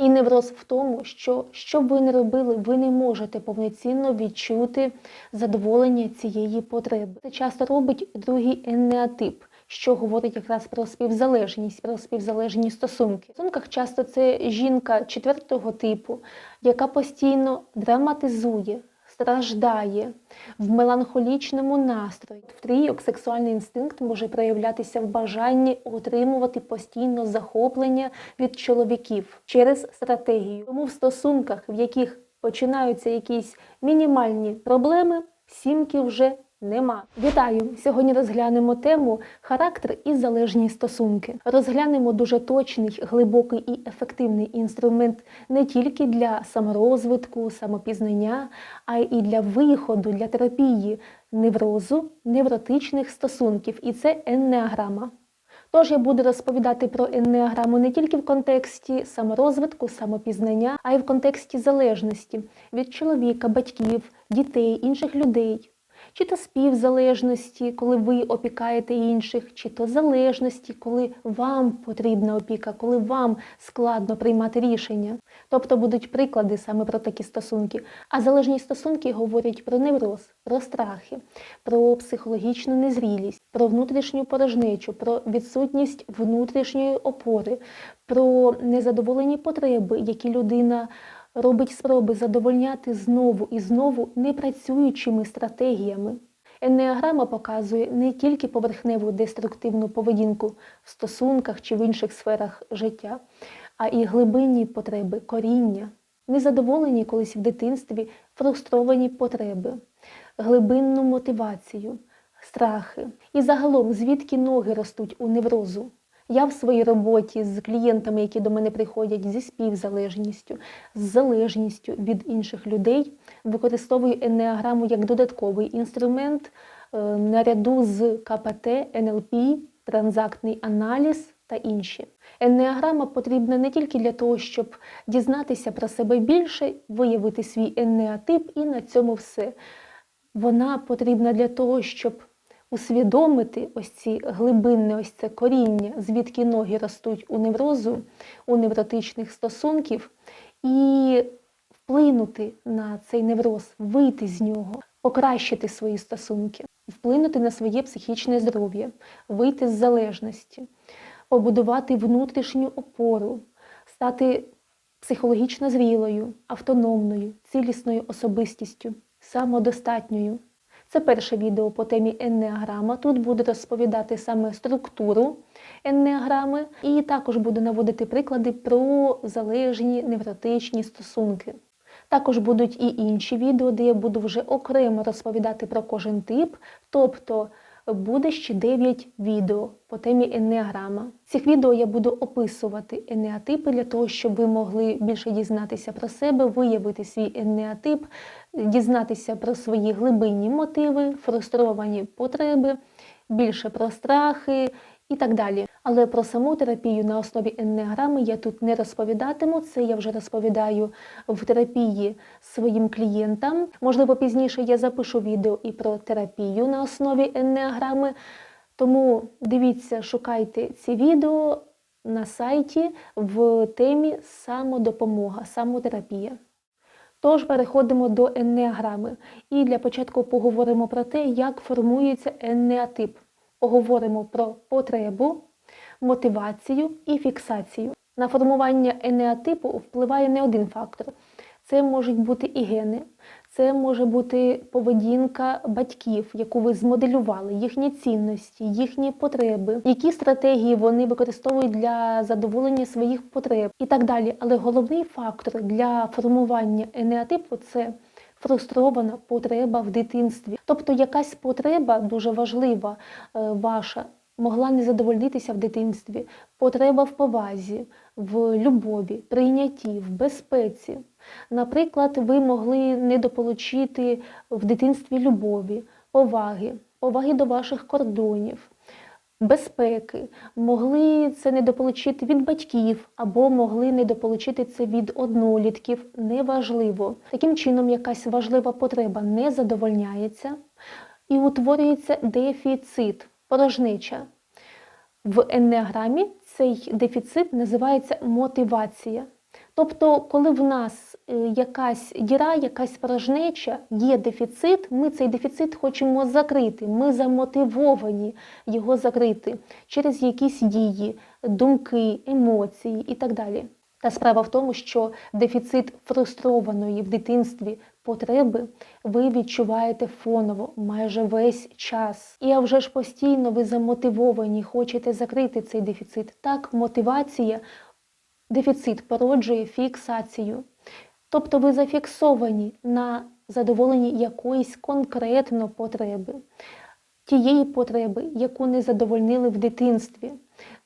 І невроз в тому, що що б ви не робили, ви не можете повноцінно відчути задоволення цієї потреби. Це часто робить другий енеатип, що говорить якраз про співзалежність, про співзалежні стосунки. В стосунках часто це жінка четвертого типу, яка постійно драматизує. Страждає в меланхолічному настрої. В трійок сексуальний інстинкт може проявлятися в бажанні отримувати постійно захоплення від чоловіків через стратегію. Тому в стосунках, в яких починаються якісь мінімальні проблеми, сімки вже нема. Вітаю! Сьогодні розглянемо тему характер і залежні стосунки. Розглянемо дуже точний, глибокий і ефективний інструмент не тільки для саморозвитку, самопізнання, а й для виходу, для терапії неврозу, невротичних стосунків. І це енеаграма. Тож я буду розповідати про енеаграму не тільки в контексті саморозвитку, самопізнання, а й в контексті залежності від чоловіка, батьків, дітей, інших людей чи то співзалежності, коли ви опікаєте інших, чи то залежності, коли вам потрібна опіка, коли вам складно приймати рішення. Тобто будуть приклади саме про такі стосунки. А залежні стосунки говорять про невроз, про страхи, про психологічну незрілість, про внутрішню порожнечу, про відсутність внутрішньої опори, про незадоволені потреби, які людина робить спроби задовольняти знову і знову непрацюючими стратегіями. Енеаграма показує не тільки поверхневу деструктивну поведінку в стосунках чи в інших сферах життя, а і глибинні потреби, коріння, незадоволені колись в дитинстві, фрустровані потреби, глибинну мотивацію, страхи. І загалом, звідки ноги ростуть у неврозу. Я в своїй роботі з клієнтами, які до мене приходять зі співзалежністю, з залежністю від інших людей, використовую енеаграму як додатковий інструмент е, наряду з КПТ, НЛП, транзактний аналіз та інші. Енеаграма потрібна не тільки для того, щоб дізнатися про себе більше, виявити свій енеатип і на цьому все. Вона потрібна для того, щоб усвідомити ось ці глибинне ось це коріння, звідки ноги ростуть у неврозу, у невротичних стосунків, і вплинути на цей невроз, вийти з нього, покращити свої стосунки, вплинути на своє психічне здоров'я, вийти з залежності, побудувати внутрішню опору, стати психологічно зрілою, автономною, цілісною особистістю, самодостатньою. Це перше відео по темі енеаграма. Тут буду розповідати саме структуру енеаграми, і також буду наводити приклади про залежні невротичні стосунки. Також будуть і інші відео, де я буду вже окремо розповідати про кожен тип, тобто буде ще 9 відео по темі енеаграма. В цих відео я буду описувати енеатипи для того, щоб ви могли більше дізнатися про себе, виявити свій енеатип, дізнатися про свої глибинні мотиви, фрустровані потреби, більше про страхи і так далі. Але про саму терапію на основі еннеаграми я тут не розповідатиму. Це я вже розповідаю в терапії своїм клієнтам. Можливо, пізніше я запишу відео і про терапію на основі еннеаграми. Тому дивіться, шукайте ці відео на сайті в темі самодопомога, самотерапія. Тож переходимо до еннеаграми. І для початку поговоримо про те, як формується еннеатип. Поговоримо про потребу, мотивацію і фіксацію. На формування енеатипу впливає не один фактор. Це можуть бути і гени, це може бути поведінка батьків, яку ви змоделювали, їхні цінності, їхні потреби, які стратегії вони використовують для задоволення своїх потреб і так далі. Але головний фактор для формування енеатипу це фрустрована потреба в дитинстві. Тобто якась потреба дуже важлива е, ваша. Могла не задовольнитися в дитинстві, потреба в повазі, в любові, прийнятті, в безпеці. Наприклад, ви могли недополучити в дитинстві любові, поваги, поваги до ваших кордонів, безпеки, могли це недополучити від батьків або могли недополучити це від однолітків. Неважливо. Таким чином, якась важлива потреба не задовольняється і утворюється дефіцит, порожнича. В енеаграмі цей дефіцит називається мотивація. Тобто, коли в нас е, якась діра, якась порожнеча, є дефіцит, ми цей дефіцит хочемо закрити. Ми замотивовані його закрити через якісь дії, думки, емоції і так далі. Та справа в тому, що дефіцит фрустрованої в дитинстві потреби ви відчуваєте фоново майже весь час. І а вже ж постійно ви замотивовані, хочете закрити цей дефіцит. Так, мотивація, дефіцит породжує фіксацію. Тобто ви зафіксовані на задоволенні якоїсь конкретно потреби, тієї потреби, яку не задовольнили в дитинстві.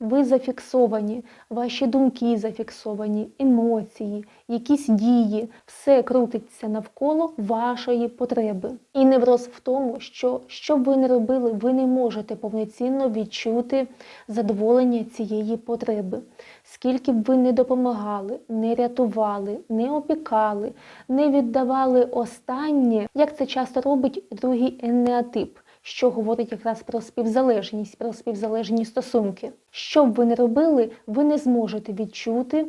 Ви зафіксовані, ваші думки зафіксовані, емоції, якісь дії, все крутиться навколо вашої потреби. І невроз в тому, що що б ви не робили, ви не можете повноцінно відчути задоволення цієї потреби. Скільки б ви не допомагали, не рятували, не опікали, не віддавали останнє, як це часто робить другий енеатип що говорить якраз про співзалежність, про співзалежні стосунки. Що б ви не робили, ви не зможете відчути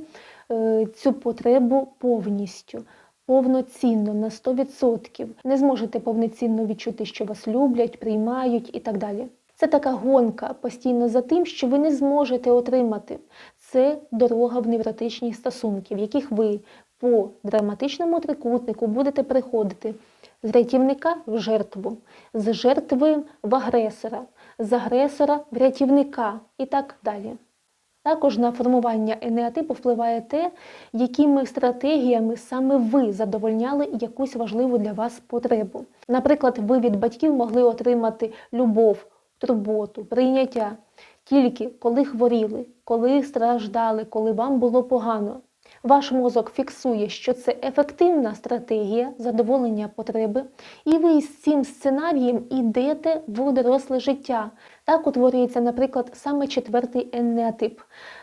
е, цю потребу повністю. Повноцінно на 100%. не зможете повноцінно відчути, що вас люблять, приймають і так далі. Це така гонка постійно за тим, що ви не зможете отримати. Це дорога в невротичні стосунки, в яких ви по драматичному трикутнику будете приходити з рятівника в жертву, з жертви в агресора, з агресора в рятівника і так далі. Також на формування енеатипу впливає те, якими стратегіями саме ви задовольняли якусь важливу для вас потребу. Наприклад, ви від батьків могли отримати любов, турботу, прийняття тільки коли хворіли, коли страждали, коли вам було погано. Ваш мозок фіксує, що це ефективна стратегія задоволення потреби, і ви з цим сценарієм йдете в доросле життя. Так утворюється, наприклад, саме четвертий енеатип,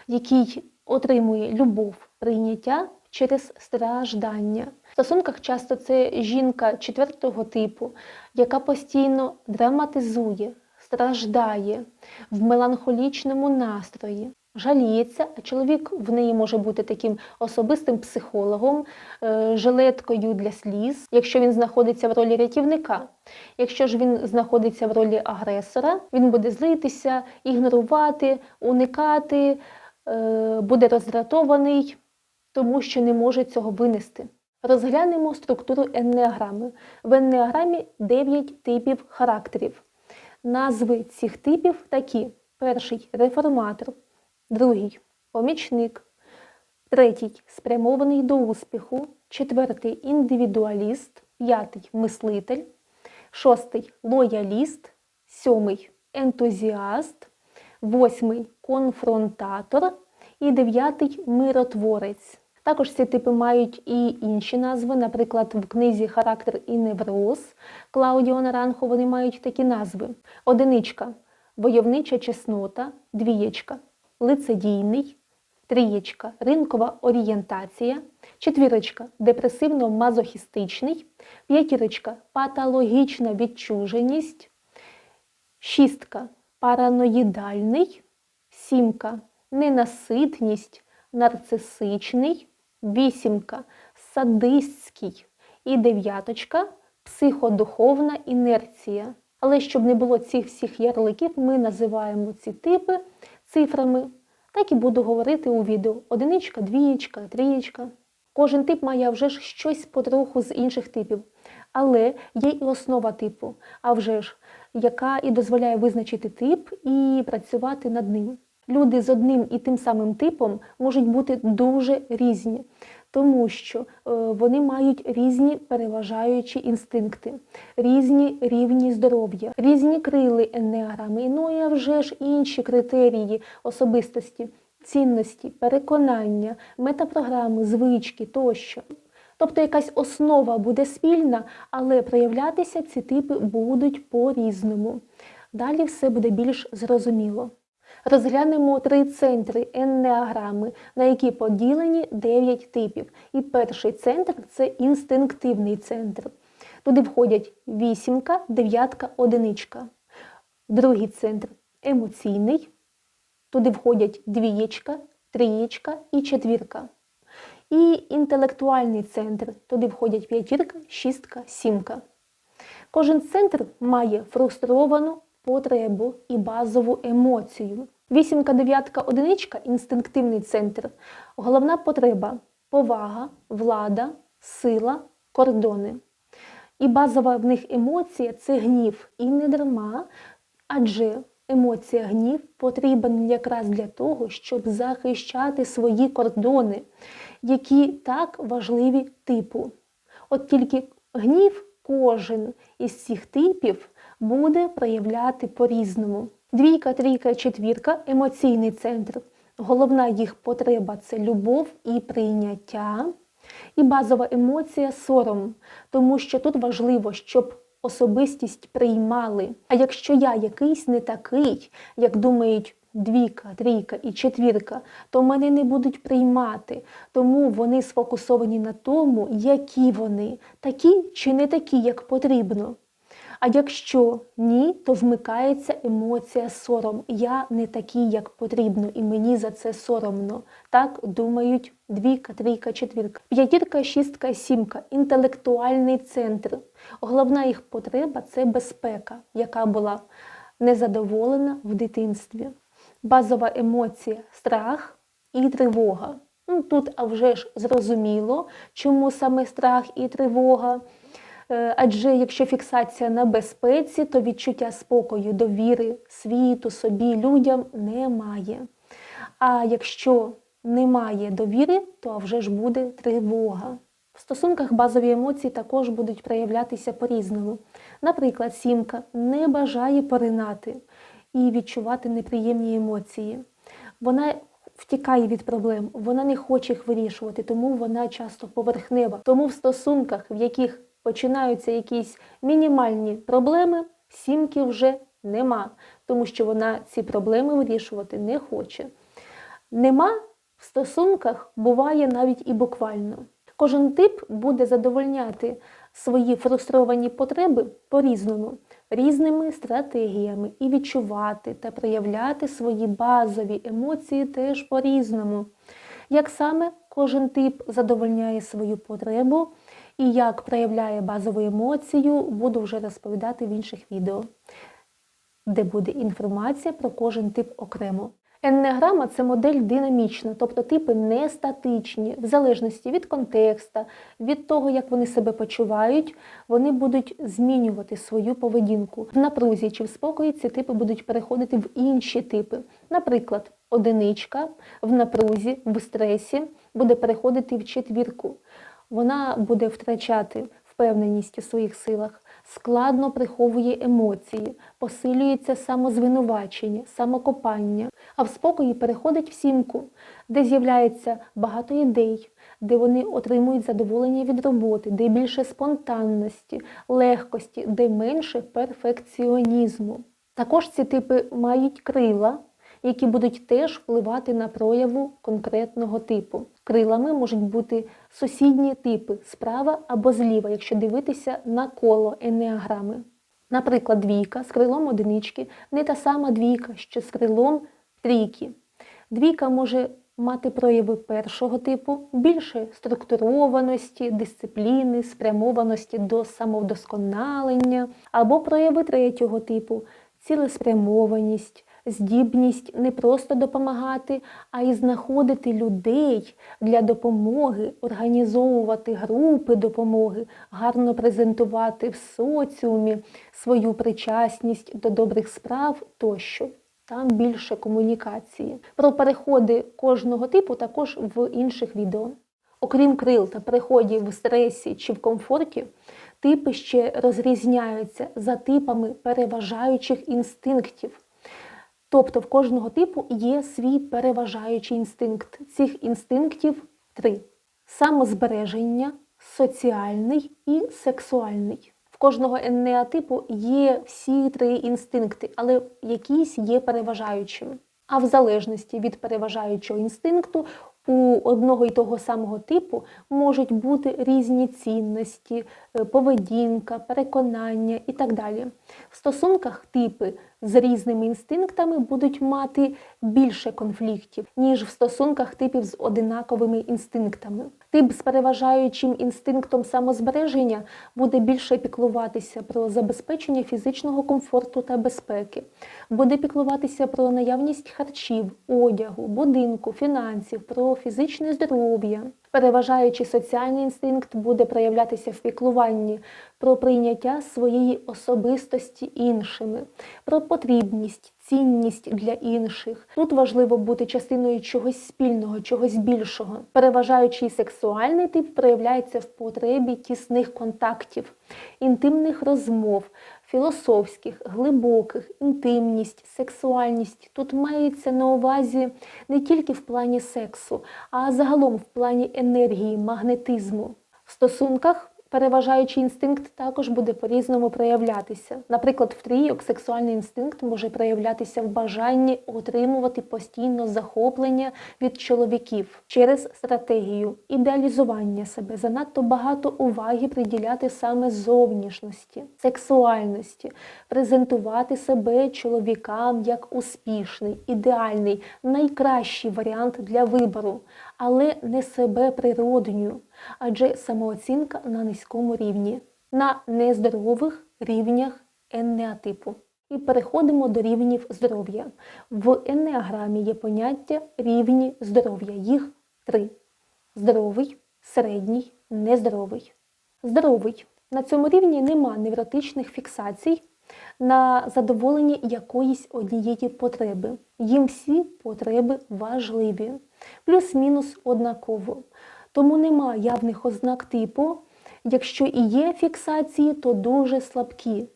який отримує любов, прийняття через страждання. В стосунках часто це жінка четвертого типу, яка постійно драматизує, страждає в меланхолічному настрої жаліється, а чоловік в неї може бути таким особистим психологом, е, жилеткою для сліз, якщо він знаходиться в ролі рятівника. Якщо ж він знаходиться в ролі агресора, він буде злитися, ігнорувати, уникати, е, буде роздратований, тому що не може цього винести. Розглянемо структуру енеаграми. В енеаграмі 9 типів характерів. Назви цих типів такі: перший реформатор, другий помічник, третій спрямований до успіху, четвертий індивідуаліст, п'ятий мислитель, шостий лояліст, сьомий ентузіаст, восьмий конфронтатор. І дев'ятий миротворець. Також ці типи мають і інші назви, наприклад, в книзі Характер і невроз Клаудіо Наранхо вони мають такі назви: одиничка войовнича чеснота, двієчка лицедійний, трієчка ринкова орієнтація, четвірочка депресивно-мазохістичний, п'ятірочка патологічна відчуженість, шістка параноїдальний, сімка ненаситність, нарцисичний, вісімка садистський і дев'яточка психодуховна інерція. Але щоб не було цих всіх ярликів, ми називаємо ці типи цифрами, так і буду говорити у відео одиничка, двієчка, трієчка. Кожен тип має вже ж щось потроху з інших типів. Але є і основа типу, а вже ж, яка і дозволяє визначити тип і працювати над ним. Люди з одним і тим самим типом можуть бути дуже різні тому що е, вони мають різні переважаючі інстинкти, різні рівні здоров'я, різні крили енеаграми, ну і а вже ж інші критерії особистості, цінності, переконання, метапрограми, звички тощо. Тобто якась основа буде спільна, але проявлятися ці типи будуть по-різному. Далі все буде більш зрозуміло. Розглянемо три центри еннеаграми, на які поділені 9 типів. І перший центр це інстинктивний центр. Туди входять вісімка, дев'ятка, одиничка. Другий центр емоційний. Туди входять двієчка, трієчка і четвірка. і інтелектуальний центр. Туди входять п'ятірка, шістка, сімка. Кожен центр має фрустровану потребу і базову емоцію. Вісімка, дев'ятка, одиничка інстинктивний центр. Головна потреба повага, влада, сила, кордони. І базова в них емоція це гнів. І не дарма, адже емоція гнів потрібен якраз для того, щоб захищати свої кордони, які так важливі типу. От тільки гнів кожен із цих типів буде проявляти по-різному. Двійка, трійка, четвірка емоційний центр. Головна їх потреба це любов і прийняття. І базова емоція сором, тому що тут важливо, щоб особистість приймали. А якщо я якийсь не такий, як думають двійка, трійка і четвірка, то мене не будуть приймати. Тому вони сфокусовані на тому, які вони, такі чи не такі, як потрібно. А якщо ні, то вмикається емоція сором. Я не такий, як потрібно, і мені за це соромно. Так думають двійка, трійка, четвірка. П'ятірка, шістка, сімка інтелектуальний центр. Головна їх потреба це безпека, яка була незадоволена в дитинстві. Базова емоція страх і тривога. Ну, Тут а вже ж зрозуміло, чому саме страх і тривога. Е, Адже якщо фіксація на безпеці, то відчуття спокою, довіри, світу, собі, людям немає. А якщо немає довіри, то вже ж буде тривога. В стосунках базові емоції також будуть проявлятися по-різному. Наприклад, сімка не бажає поринати і відчувати неприємні емоції. Вона втікає від проблем, вона не хоче їх вирішувати, тому вона часто поверхнева. Тому в стосунках, в яких починаються якісь мінімальні проблеми, сімки вже нема, тому що вона ці проблеми вирішувати не хоче. Нема в стосунках буває навіть і буквально. Кожен тип буде задовольняти свої фрустровані потреби по-різному, різними стратегіями і відчувати та проявляти свої базові емоції теж по-різному. Як саме кожен тип задовольняє свою потребу і як проявляє базову емоцію, буду вже розповідати в інших відео, де буде інформація про кожен тип окремо. Еннеаграма – це модель динамічна, тобто типи не статичні, в залежності від контекста, від того, як вони себе почувають, вони будуть змінювати свою поведінку. В напрузі чи в спокої ці типи будуть переходити в інші типи. Наприклад, одиничка в напрузі, в стресі буде переходити в четвірку. Вона буде втрачати впевненість у своїх силах, складно приховує емоції, посилюється самозвинувачення, самокопання, а в спокої переходить в сімку, де з'являється багато ідей, де вони отримують задоволення від роботи, де більше спонтанності, легкості, де менше перфекціонізму. Також ці типи мають крила, які будуть теж впливати на прояву конкретного типу. Крилами можуть бути сусідні типи справа або зліва, якщо дивитися на коло енеаграми. Наприклад, двійка з крилом одинички не та сама двійка, що з крилом трійки. Двійка може мати прояви першого типу, більше структурованості, дисципліни, спрямованості до самовдосконалення, або прояви третього типу цілеспрямованість, здібність не просто допомагати, а й знаходити людей для допомоги, організовувати групи допомоги, гарно презентувати в соціумі свою причасність до добрих справ тощо. Там більше комунікації. Про переходи кожного типу також в інших відео. Окрім крил та переходів в стресі чи в комфорті, типи ще розрізняються за типами переважаючих інстинктів. Тобто в кожного типу є свій переважаючий інстинкт. Цих інстинктів три: самозбереження, соціальний і сексуальний. В кожного енеатипу є всі три інстинкти, але якісь є переважаючими. А в залежності від переважаючого інстинкту у одного і того самого типу можуть бути різні цінності, е, поведінка, переконання і так далі. В стосунках типи з різними інстинктами будуть мати більше конфліктів, ніж в стосунках типів з одинаковими інстинктами. Тип з переважаючим інстинктом самозбереження буде більше піклуватися про забезпечення фізичного комфорту та безпеки, буде піклуватися про наявність харчів, одягу, будинку, фінансів, про фізичне здоров'я. Переважаючи соціальний інстинкт буде проявлятися в піклуванні про прийняття своєї особистості іншими, про потрібність, цінність для інших. Тут важливо бути частиною чогось спільного, чогось більшого. Переважаючий сексуальний тип проявляється в потребі тісних контактів, інтимних розмов, філософських, глибоких, інтимність, сексуальність. Тут мається на увазі не тільки в плані сексу, а загалом в плані енергії, магнетизму. В стосунках переважаючий інстинкт також буде по-різному проявлятися. Наприклад, в трійок сексуальний інстинкт може проявлятися в бажанні отримувати постійно захоплення від чоловіків через стратегію ідеалізування себе, занадто багато уваги приділяти саме зовнішності, сексуальності, презентувати себе чоловікам як успішний, ідеальний, найкращий варіант для вибору, але не себе природню, адже самооцінка на низькому рівні, на нездорових рівнях енеатипу. І переходимо до рівнів здоров'я. В енеаграмі є поняття рівні здоров'я. Їх три: здоровий, середній, нездоровий. Здоровий. На цьому рівні нема невротичних фіксацій на задоволення якоїсь однієї потреби. Їм всі потреби важливі, плюс-мінус однаково. Тому нема явних ознак типу. Якщо і є фіксації, то дуже слабкі.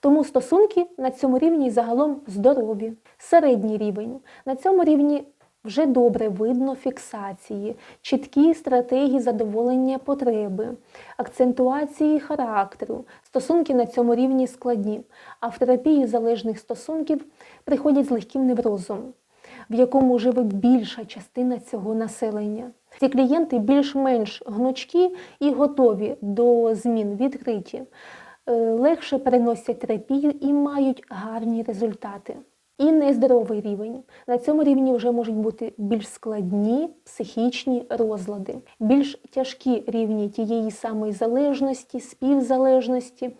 Тому стосунки на цьому рівні загалом здорові. Середній рівень. На цьому рівні вже добре видно фіксації, чіткі стратегії задоволення потреби, акцентуації характеру. Стосунки на цьому рівні складні, а в терапії залежних стосунків приходять з легким неврозом, в якому живе більша частина цього населення. Ці клієнти більш-менш гнучкі і готові до змін відкриті, е, легше переносять терапію і мають гарні результати. І нездоровий рівень. На цьому рівні вже можуть бути більш складні психічні розлади, більш тяжкі рівні тієї самої залежності, співзалежності,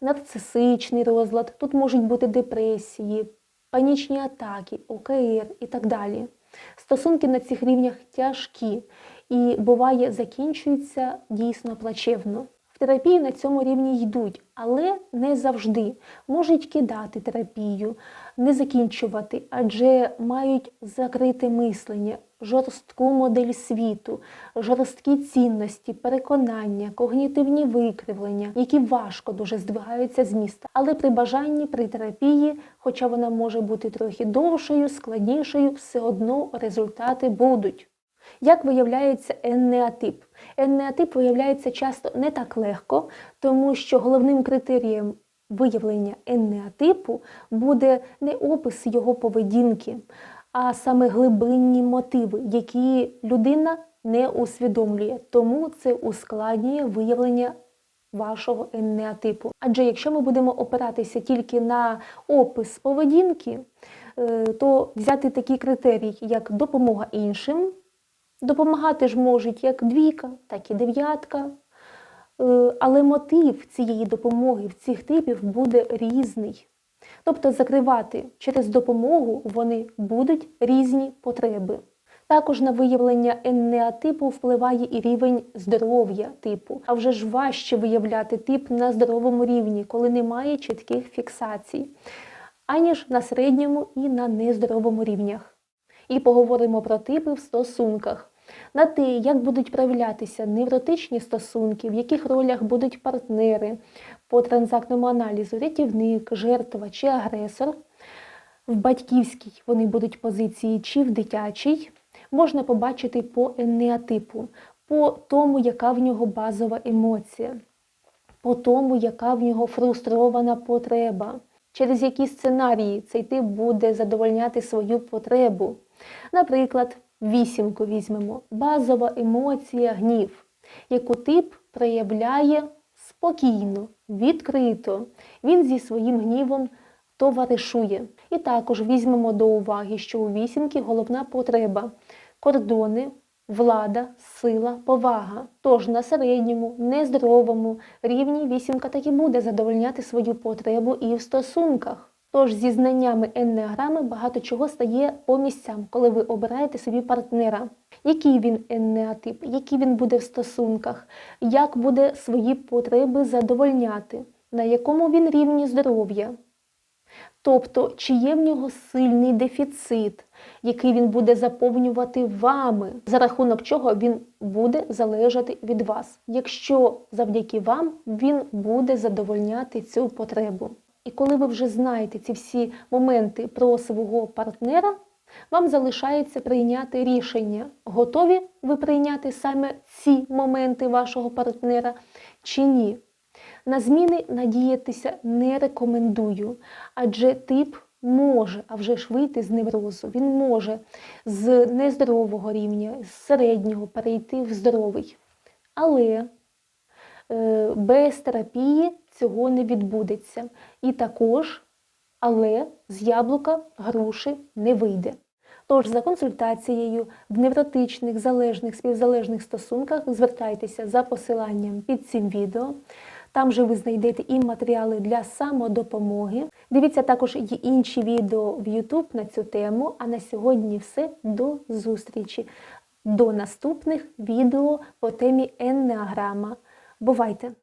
нарцисичний розлад. Тут можуть бути депресії, панічні атаки, ОКР і так далі. Стосунки на цих рівнях тяжкі і буває закінчуються дійсно плачевно. В терапії на цьому рівні йдуть, але не завжди можуть кидати терапію, не закінчувати, адже мають закрите мислення, жорстку модель світу, жорсткі цінності, переконання, когнітивні викривлення, які важко дуже здвигаються з міста. Але при бажанні, при терапії, хоча вона може бути трохи довшою, складнішою, все одно результати будуть. Як виявляється енеатип? Енеатип виявляється часто не так легко, тому що головним критерієм виявлення енеатипу буде не опис його поведінки, а саме глибинні мотиви, які людина не усвідомлює. Тому це ускладнює виявлення вашого енеатипу. Адже якщо ми будемо опиратися тільки на опис поведінки, е, то взяти такий критерій, як допомога іншим. Допомагати ж можуть як двійка, так і дев'ятка. Е, Але мотив цієї допомоги в цих типів буде різний. Тобто закривати через допомогу вони будуть різні потреби. Також на виявлення енеатипу впливає і рівень здоров'я типу, а вже ж важче виявляти тип на здоровому рівні, коли немає чітких фіксацій, аніж на середньому і на нездоровому рівнях. І поговоримо про типи в стосунках на те, як будуть проявлятися невротичні стосунки, в яких ролях будуть партнери по транзактному аналізу, рятівник, жертва чи агресор. В батьківській вони будуть позиції чи в дитячій, можна побачити по енеатипу, по тому, яка в нього базова емоція, по тому, яка в нього фрустрована потреба, через які сценарії цей тип буде задовольняти свою потребу. Наприклад, вісімку візьмемо. Базова емоція гнів, яку тип проявляє спокійно, відкрито. Він зі своїм гнівом товаришує. І також візьмемо до уваги, що у вісімки головна потреба кордони, влада, сила, повага. Тож на середньому, нездоровому рівні вісімка таки буде задовольняти свою потребу і в стосунках. Тож зі знаннями енеаграми багато чого стає по місцям, коли ви обираєте собі партнера. Який він енеатип, який він буде в стосунках, як буде свої потреби задовольняти, на якому він рівні здоров'я. Тобто, чи є в нього сильний дефіцит, який він буде заповнювати вами, за рахунок чого він буде залежати від вас, якщо завдяки вам він буде задовольняти цю потребу. І коли ви вже знаєте ці всі моменти про свого партнера, вам залишається прийняти рішення, готові ви прийняти саме ці моменти вашого партнера чи ні. На зміни надіятися не рекомендую, адже тип може, а вже ж вийти з неврозу. Він може з нездорового рівня, з середнього перейти в здоровий. Але без терапії цього не відбудеться. І також, але з яблука груші не вийде. Тож за консультацією в невротичних залежних співзалежних стосунках звертайтеся за посиланням під цим відео. Там же ви знайдете і матеріали для самодопомоги. Дивіться також і інші відео в YouTube на цю тему. А на сьогодні все. До зустрічі, до наступних відео по темі енеаграма. Бувайте!